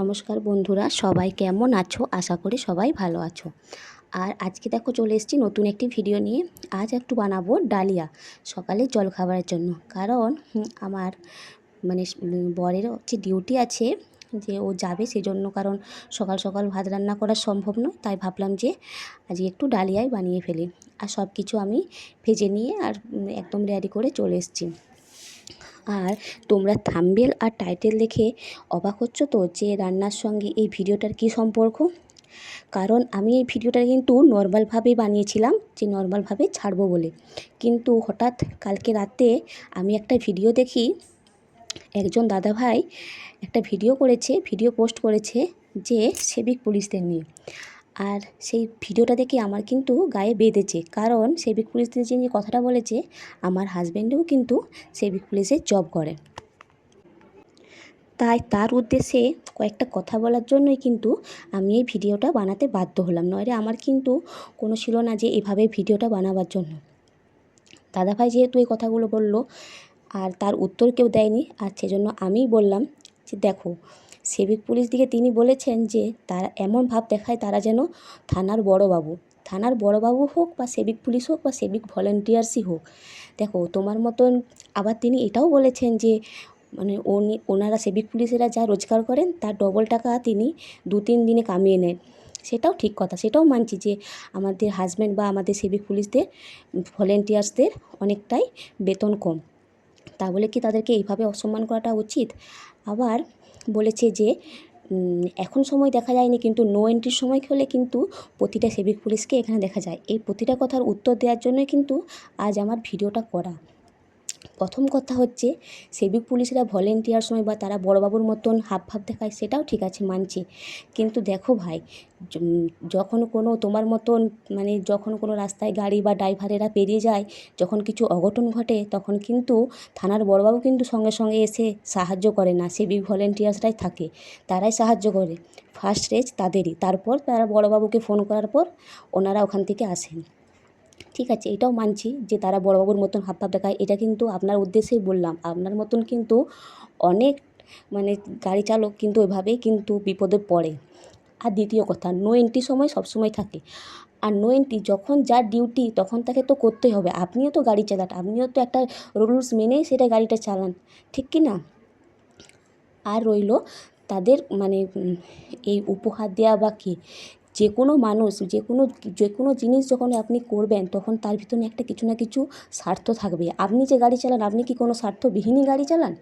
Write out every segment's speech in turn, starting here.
নমস্কার বন্ধুরা, সবাই কেমন আছো? আশা করি সবাই ভালো আছো। আর আজকে দেখো চলে এসেছি নতুন একটি ভিডিও নিয়ে। আজ একটু বানাবো ডালিয়া সকালে জল খাবারের জন্য। কারণ আমার মানে বরের হচ্ছে ডিউটি আছে যে ও যাবে সেজন্য। কারণ সকাল সকাল ভাত রান্না করা সম্ভব নয়, তাই ভাবলাম যে আজকে একটু ডালিয়াই বানিয়ে ফেলি। আর সব কিছু আমি ভেজে নিয়ে আর একদম রেডি করে চলে এসেছি। আর তোমরা থাম্বেল আর টাইটেল দেখে অবাক হচ্ছ তো যে রান্নার সঙ্গে এই ভিডিওটার কী সম্পর্ক? কারণ আমি এই ভিডিওটা কিন্তু নর্মালভাবেই বানিয়েছিলাম, যে নর্মালভাবে ছাড়বো বলে। কিন্তু হঠাৎ কালকে রাতে আমি একটা ভিডিও দেখি, একজন দাদাভাই একটা ভিডিও করেছে, ভিডিও পোস্ট করেছে যে সেবিক পুলিশদের নিয়ে। আর সেই ভিডিওটা দেখে আমার কিন্তু গায়ে বেঁধেছে। কারণ সেবিক পুলিশদের যে নিয়ে কথাটা বলেছে, আমার হাজব্যান্ডও কিন্তু সেবিক পুলিশে জব করে। তাই তার উদ্দেশ্যে কয়েকটা কথা বলার জন্যই কিন্তু আমি এই ভিডিওটা বানাতে বাধ্য হলাম। নইলে আমার কিন্তু কোনো ছিল না যে এভাবে ভিডিওটা বানাবার জন্য। দাদাভাই যেহেতু এই কথাগুলো বলল, আর তার উত্তর কেউ দেয়নি, আর সেজন্য আমিই বললাম যে, দেখো সিভিক পুলিশ দিকে তিনি বলেছেন যে, তারা এমন ভাব দেখায় তারা যেন থানার বড়বাবু। থানার বড়বাবু হোক বা সিভিক পুলিশ হোক বা সিভিক ভলেন্টিয়ার্সই হোক। দেখো, তোমার মতন আবার তিনি এটাও বলেছেন যে মানে উনি, ওনারা সিভিক পুলিশেরা যা রোজগার করেন, তার ডবল টাকা তিনি দু তিন দিনে কামিয়ে নেন। সেটাও ঠিক কথা। সেটাও মানছি যে, আমাদের হাজব্যান্ড বা আমাদের সিভিক পুলিশদের, ভলেন্টিয়ার্সদের অনেকটাই বেতন কম। তা বলে কি তাদেরকে এইভাবে অসম্মান করাটা উচিত? আবার বলেছে যে এখন সময় দেখা যায়নি কিন্তু নো এন্ট্রির সময় হলে কিন্তু প্রতিটা সিভিক পুলিশকে এখানে দেখা যায়। এই প্রতিটা কথার উত্তর দেওয়ার জন্যই কিন্তু আজ আমার ভিডিওটা করা। প্রথম কথা হচ্ছে সিভিক পুলিশরা ভলেন্টিয়ার সময় বা তারা বড়বাবুর মতন হাব ভাব দেখায়, সেটাও ঠিক আছে, মানছি। কিন্তু দেখো ভাই যখন কোনো তোমার মতন মানে যখন কোনো রাস্তায় গাড়ি বা ড্রাইভারেরা পেরিয়ে যায়, যখন কিছু অঘটন ঘটে, তখন কিন্তু থানার বড়বাবু কিন্তু সঙ্গে সঙ্গে এসে সাহায্য করে না সিভিক ভলেন্টিয়ার্সরাই থাকে, তারাই সাহায্য করে। ফার্স্ট রেজ তাদেরই, তারপর তারা বড়বাবুকে ফোন করার পর ওনারা ওখান থেকে আসেন। ঠিক আছে, এটাও মানছি যে তারা বড়বাবুর মতন হাব ভাব দেখায়। এটা কিন্তু আপনার উদ্দেশ্যেই বললাম। আপনার মতন কিন্তু অনেক মানে গাড়ি চালক কিন্তু এভাবেই কিন্তু বিপদে পড়ে। আর দ্বিতীয় কথা নো এন্ট্রি সময় সবসময় থাকে। আর নো এন্ট্রি যখন যার ডিউটি তখন তাকে তো করতেই হবে। আপনিও তো গাড়ি চালান, আপনিও তো একটা রুলস মেনেই সেটা গাড়িটা চালান। ঠিক কি না? আর রইল তাদের মানে এই উপহার দেওয়া বা কী? যে কোনো মানুষ যে কোনো যে কোনো জিনিস যখন আপনি করবেন, তখন তার ভিতরে একটা কিছু না কিছু স্বার্থ থাকবে। আপনি যে গাড়ি চালান, আপনি কি কোনো স্বার্থবিহীনই গাড়ি চালান?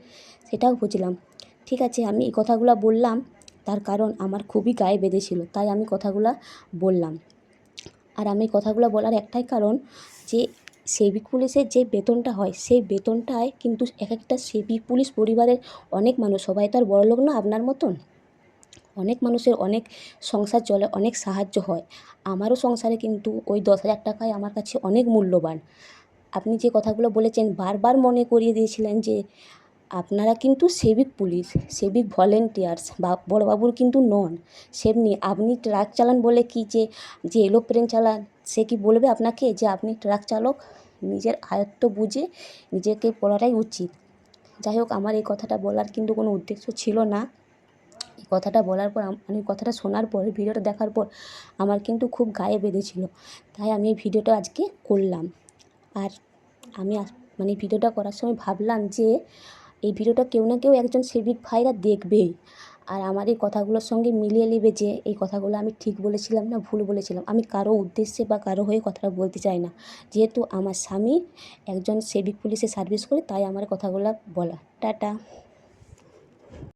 সেটাও বুঝলাম। ঠিক আছে, আমি এই কথাগুলো বললাম, তার কারণ আমার খুবই গায়ে বেঁধেছিল, তাই আমি কথাগুলো বললাম। আর আমি কথাগুলো বলার একটাই কারণ যে সিভিক পুলিশের যে বেতনটা হয়, সেই বেতনটায় কিন্তু এক একটা সিভিক পুলিশ পরিবারের অনেক মানুষ, সবাই তো আর বড়লোক না, আপনার মতন। অনেক মানুষের অনেক সংসার চলে, অনেক সাহায্য হয়। আমারও সংসারে কিন্তু ওই দশ হাজার টাকায় আমার কাছে অনেক মূল্যবান। আপনি যে কথাগুলো বলেছেন, বারবার মনে করিয়ে দিয়েছিলেন যে আপনারা কিন্তু সেবিক পুলিশ, সেবিক ভলেন্টিয়ার্স, বা বড়বাবুর কিন্তু নন, সেমনি আপনি ট্রাক চালান বলে কি যে যে এলোপ্লেন চালান, সে কি বলবে আপনাকে যে আপনি ট্রাক চালক? নিজের আয়ত্ত বুঝে নিজেকে বলাটাই উচিত। যাই হোক, আমার এই কথাটা বলার কিন্তু কোনো উদ্দেশ্য ছিল না। কথাটা বলার পর আম- মানে কথাটা শোনার পর, ভিডিওটা দেখার পর আমার কিন্তু খুব গায়ে বেঁধেছিল। তাই আমি এই ভিডিওটা আজকে করলাম। আর আমি মানে ভিডিওটা করার সময় ভাবলাম যে এই ভিডিওটা কেউ না কেউ একজন সেবিক ভাইরা দেখবেই। আর আমার এই কথাগুলোর সঙ্গে মিলিয়ে নেবে যে এই কথাগুলো আমি ঠিক বলেছিলাম না ভুল বলেছিলাম। আমি কারও উদ্দেশ্যে বা কারও হয়ে কথাটা বলতে চাই না। যেহেতু আমার স্বামী একজন সেবিক পুলিশে সার্ভিস করে, তাই আমার কথাগুলো বলা। টাটা।